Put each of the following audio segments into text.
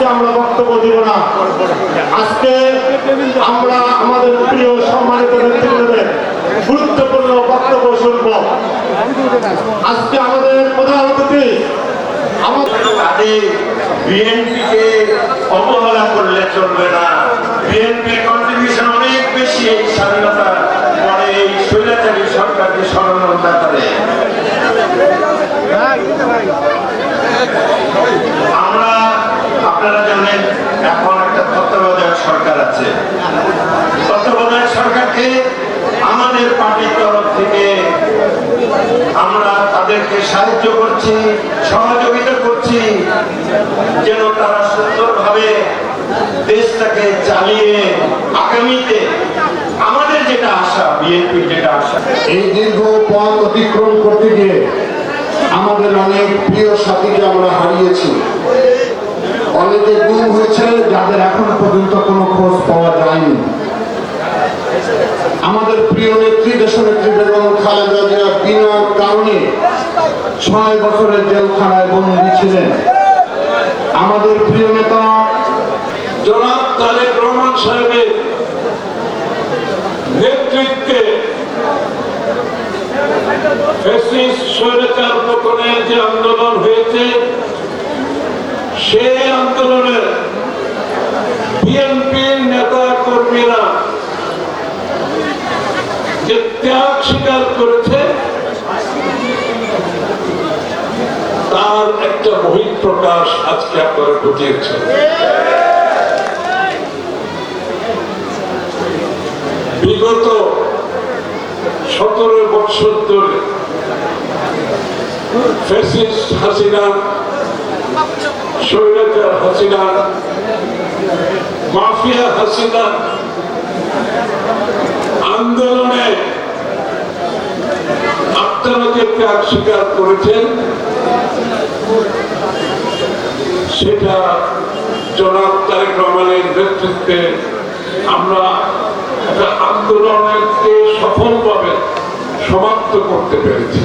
আজকে আমরা বক্তব্য দিব না। আজকে আমরা আমাদের প্রিয় সম্মানিত নেতৃবৃন্দের গুরুত্বপূর্ণ বক্তব্য শুনব। আজকে আমাদের প্রধান অতিথি আমাদের বিএনপিকে অবহেলা করলে চলবে না বিএনপির কন্ট্রিবিউশন অনেক বেশি এই স্বাধীনতা পরে এই স্বৈরাচারী সরকারকে স্মরণতা করে আমরা আপনারা জানেন এখন একটা তত্ত্বাবধায়ক আছে তত্ত্বাবধায়ক সরকারকে আমাদের পার্টির তরফ থেকে আমরা তাদেরকে সাহায্য করছি, সহযোগিতা করছি, যেন তারা সুন্দরভাবে দেশটাকে চালিয়ে আগামীতে আমাদের যেটা আশা, বিএনপির যেটা আশা। এই দীর্ঘ পথ অতিক্রম করতে গিয়ে আমাদের অনেক প্রিয় সাথীকে আমরা হারিয়েছি। অনেকে গুম হয়েছে, যাদের এখন কারণে ছয় বছরের জেলখানায় বন্দী ছিলেন। আমাদের প্রিয় নেতা জনাব তারেক রহমান সাহেবের নেতৃত্বে যে আন্দোলন হয়েছে, সেই আন্দোলনের বিএনপির নেতা কর্মীরা যে ত্যাগ স্বীকার করেছে তার একটা বহিঃপ্রকাশ আজকে আপনারা ঘটিয়েছেন। বিগত সতেরো বছর ধরে ফ্যাসিস্ট হাসিনা স্বৈরাচার হাসিনা মাফিয়া হাসিনা আন্দোলনে আপনারা যে ত্যাগ স্বীকার করেছেন, সেটা জনাব তারেক রহমানের নেতৃত্বে আমরা একটা আন্দোলনকে সফলভাবে সমাপ্ত করতে পেরেছি।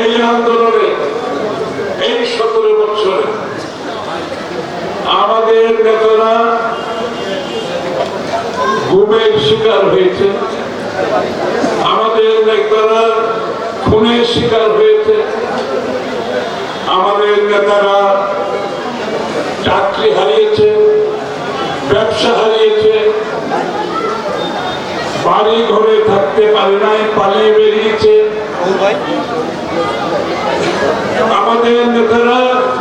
এই আন্দোলনে, এই সতেরো বছরে আমাদের নেতারা ঘুমের শিকার হয়েছে আমাদের নেতারা খুনের শিকার হয়েছে। আমাদের নেতারা চাকরি হারিয়েছে, ব্যবসা হারিয়েছে। বাড়ি ঘরে থাকতে পারে নাই, পালিয়ে বেরিয়েছে। আমাদের নেতারা